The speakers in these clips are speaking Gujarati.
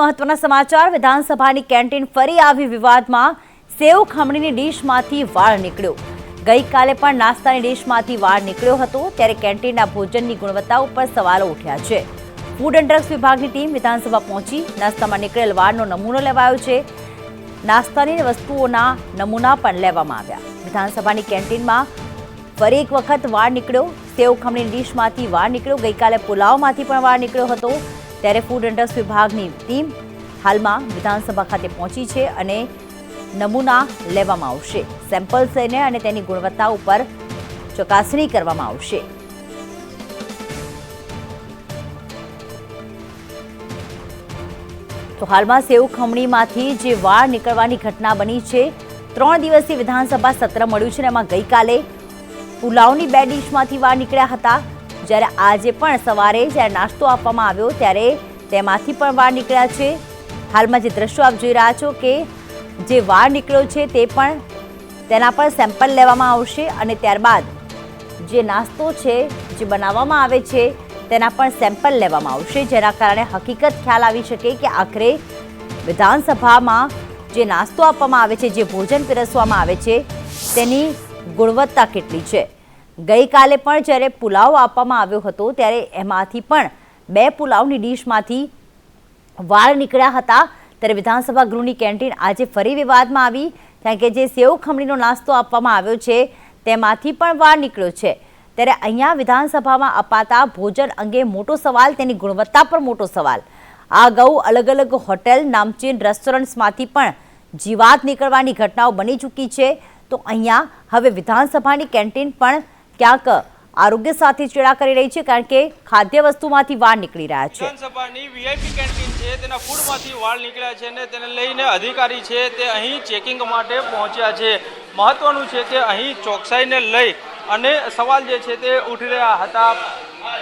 મહત્વના સમાચાર. વિધાનસભાની કેન્ટીન ફરી આવી વિવાદમાં સેવ ખમણીની ડીશમાંથી વાળ નીકળ્યો. ગઈકાલે પણ નાસ્તાની ડીશમાંથી વાળ નીકળ્યો હતો, ત્યારે કેન્ટીનના ભોજનની ગુણવત્તા ઉપર સવાલો ઉઠ્યા છે. ફૂડ એન્ડ ડ્રગ્સ વિભાગની ટીમ વિધાનસભા પહોંચી. નાસ્તામાં નીકળેલ વાળનો નમૂનો લેવાયો છે. નાસ્તાની વસ્તુઓના નમૂના પણ લેવામાં આવ્યા. વિધાનસભાની કેન્ટીનમાં ફરી એક વખત વાળ નીકળ્યો. સેવ ખમણીની ડીશમાંથી વાળ નીકળ્યો. ગઈકાલે પુલાવમાંથી પણ વાળ નીકળ્યો હતો. ત્યારે ફૂડ એન્ડ વિભાગની ટીમ હાલમાં વિધાનસભા ખાતે પહોંચી છે અને નમૂના લેવામાં આવશે. સેમ્પલ્સ લઈને અને તેની ગુણવત્તા ઉપર ચકાસણી કરવામાં આવશે. તો હાલમાં સેવ ખમણીમાંથી જે વાળ નીકળવાની ઘટના બની છે, ત્રણ દિવસથી વિધાનસભા સત્ર મળ્યું છે અને એમાં ગઈકાલે પુલાવની બે ડીશમાંથી વાળ નીકળ્યા હતા. જ્યારે આજે પણ સવારે જ્યારે નાસ્તો આપવામાં આવ્યો ત્યારે તેમાંથી પણ વાળ નીકળ્યા છે. હાલમાં જે દ્રશ્યો આપ જોઈ રહ્યા છો કે જે વાળ નીકળ્યો છે તે પણ તેના પર સેમ્પલ લેવામાં આવશે અને ત્યારબાદ જે નાસ્તો છે, જે બનાવવામાં આવે છે તેના પણ સેમ્પલ લેવામાં આવશે. જેના કારણે હકીકત ખ્યાલ આવી શકે કે આખરે વિધાનસભામાં જે નાસ્તો આપવામાં આવે છે, જે ભોજન પીરસવામાં આવે છે, તેની ગુણવત્તા કેટલી છે. ગઈકાલે પણ જ્યારે પુલાવ આપવામાં આવ્યો હતો, ત્યારે એમાંથી પણ બે પુલાવની ડીશમાંથી વાળ નીકળ્યા હતા. ત્યારે વિધાનસભા ગૃહની કેન્ટીન આજે ફરી વિવાદમાં આવી, કારણ કે જે સેવ ખમણીનો નાસ્તો આપવામાં આવ્યો છે, તેમાંથી પણ વાળ નીકળ્યો છે. ત્યારે અહીંયા વિધાનસભામાં અપાતા ભોજન અંગે મોટો સવાલ, તેની ગુણવત્તા પર મોટો સવાલ. આ અગાઉ અલગ અલગ હોટેલ, નામચીન રેસ્ટોરન્ટ્સમાંથી પણ જીવાત નીકળવાની ઘટનાઓ બની ચૂકી છે. તો અહીંયા હવે વિધાનસભાની કેન્ટીન પણ ક્યાંક આરોગ્ય સાથે ચેડા કરી રહી છે કારણ કે ખાદ્ય વસ્તુમાંથી વાળ નીકળી રહ્યા છે. વિધાનસભાની વીઆઈપી કેન્ટીન છે, તેના ફૂડમાંથી વાળ નીકળ્યા છે અને તેને લઈને અધિકારી છે તે અહીં ચેકિંગ માટે પહોંચ્યા છે. મહત્વનું છે કે અહીં ચોકસાઈને લઈ અને સવાલ જે છે તે ઉઠી રહ્યા હતા.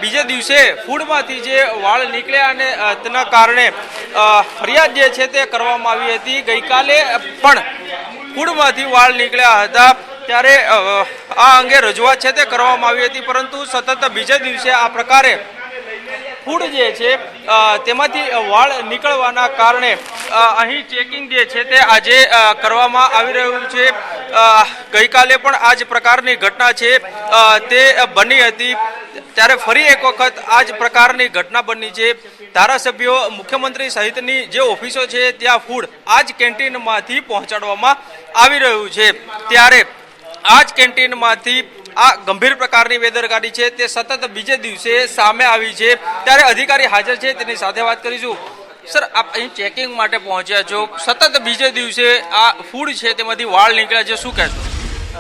બીજે દિવસે ફૂડમાંથી જે વાળ નીકળ્યા અને તેના કારણે ફરિયાદ જે છે તે કરવામાં આવી હતી. ગઈકાલે પણ ફૂડમાંથી વાળ નીકળ્યા હતા. ત્યારે આ અંગે રજૂઆત છે તે કરવામાં આવી હતી, પરંતુ સતત બીજા દિવસે આ પ્રકારે ફૂડ જે છે તેમાંથી વાળ નીકળવાના કારણે અહીં ચેકિંગ જે છે તે આજે કરવામાં આવી રહ્યું છે. ગઈકાલે પણ આ જ પ્રકારની ઘટના છે. તે બની હતી. ત્યારે ફરી એક વખત આ જ પ્રકારની ઘટના બની છે. ધારાસભ્યો, મુખ્યમંત્રી સહિતની જે ઓફિસો છે, ત્યાં ફૂડ આ જ કેન્ટીનમાંથી પહોંચાડવામાં આવી રહ્યું છે. ત્યારે આ જ કેન્ટીનમાંથી આ ગંભીર પ્રકારની બેદરકારી છે, તે સતત બીજે દિવસે સામે આવી છે. ત્યારે અધિકારી હાજર છે, તેની સાથે વાત કરીશું. સર, આપ અહીં ચેકિંગ માટે પહોંચ્યા છો. સતત બીજે દિવસે આ ફૂડ છે, તેમાંથી વાળ નીકળ્યા છે, શું કહેશો?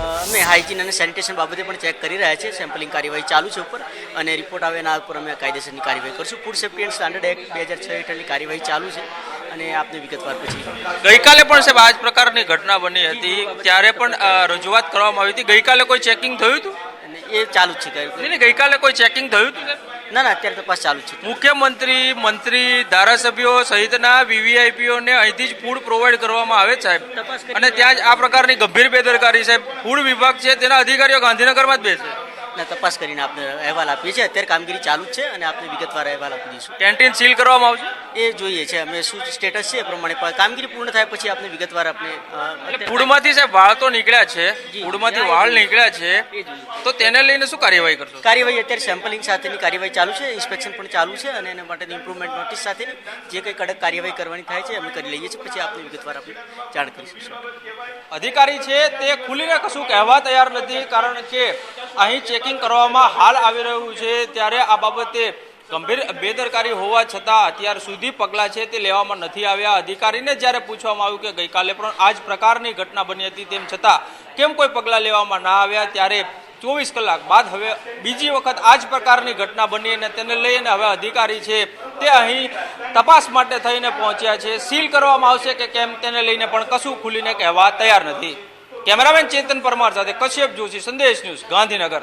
અમે હાઇજીન અને સેનિટેશન બાબતે પણ ચેક કરી રહ્યા છીએ. સેમ્પલિંગ કાર્યવાહી ચાલુ છે ઉપર અને રિપોર્ટ આવે એના ઉપર અમે કાયદેસરની કાર્યવાહી કરશું. Food safety and standard act બે હજાર છ હેઠળની કાર્યવાહી ચાલુ છે. અને આપને વિગતવાર પૂછી. ગઈકાલે પણ સાહેબ આ જ પ્રકારની ઘટના બની હતી. ત્યારે પણ રજૂઆત કરવામાં આવી હતી. ગઈકાલે કોઈ ચેકિંગ થયું હતું? એ ચાલુ જ છે નહીં નહીં, ગઈકાલે કોઈ ચેકિંગ થયું હતું ના ના અત્યારે તપાસ ચાલુ છે. મુખ્યમંત્રી મંત્રી ધારાસભ્યો સહિતના વીવીઆઈપીઓને અહીંથી જ ફૂડ પ્રોવાઈડ કરવામાં આવે સાહેબ. અને ત્યાં જ આ પ્રકારની ગંભીર બેદરકારી સાહેબ. ફૂડ વિભાગ છે તેના અધિકારીઓ ગાંધીનગરમાં જ બેસે. ના તપાસ કરીને આપને અહેવાલ આપીએ છીએ. અત્યારે કામગીરી ચાલુ જ છે અને આપને વિગતવાર અહેવાલ આપી દઈશું. કેન્ટીન સીલ કરવામાં આવશે? એ જોઈએ છે. અમે શું સ્ટેટસ છે એ પ્રમાણે કામગીરી પૂર્ણ થાય પછી આપને વિગતવાર એટલે ફૂડમાંથી સાહેબ વાળ તો નીકળ્યા છે. ફૂડમાંથી વાળ નીકળ્યા છે. તો તેને લઈને શું કાર્યવાહી કરશો? કાર્યવાહી અત્યારે સેમ્પલિંગ સાથેની કાર્યવાહી ચાલુ છે. ઇન્સ્પેક્શન પણ ચાલુ છે અને એના માટેની ઇમ્પ્રુવમેન્ટ નોટિસ સાથેની જે કંઈ કડક કાર્યવાહી કરવાની થાય છે અમે કરી લઈએ છીએ. પછી આપને વિગતવાર આપણે જાણ કરીશું અધિકારી છે તે ખુલીને કશું કહેવા તૈયાર નથી કારણ કે અહીં ચેકિંગ કરવામાં હાલ આવી રહ્યું છે, ત્યારે આ બાબતે ગંભીર બેદરકારી હોવા છતાં અત્યાર સુધી પગલાં છે તે લેવામાં નથી આવ્યા. અધિકારીને જ્યારે પૂછવામાં આવ્યું કે ગઈકાલે પણ આ જ પ્રકારની ઘટના બની હતી તેમ છતાં કેમ કોઈ પગલાં લેવામાં ના આવ્યા, ત્યારે ચોવીસ કલાક બાદ હવે બીજી વખત આ જ પ્રકારની ઘટના બની અને તેને લઈને હવે અધિકારી છે તે અહીં તપાસ માટે થઈને પહોંચ્યા છે. સીલ કરવામાં આવશે કે કેમ તેને લઈને પણ કશું ખુલીને કહેવા તૈયાર નથી. કેમેરામેન ચેતન પરમાર સાથે કશ્યપ જોશી, સંદેશ ન્યૂઝ ગાંધીનગર.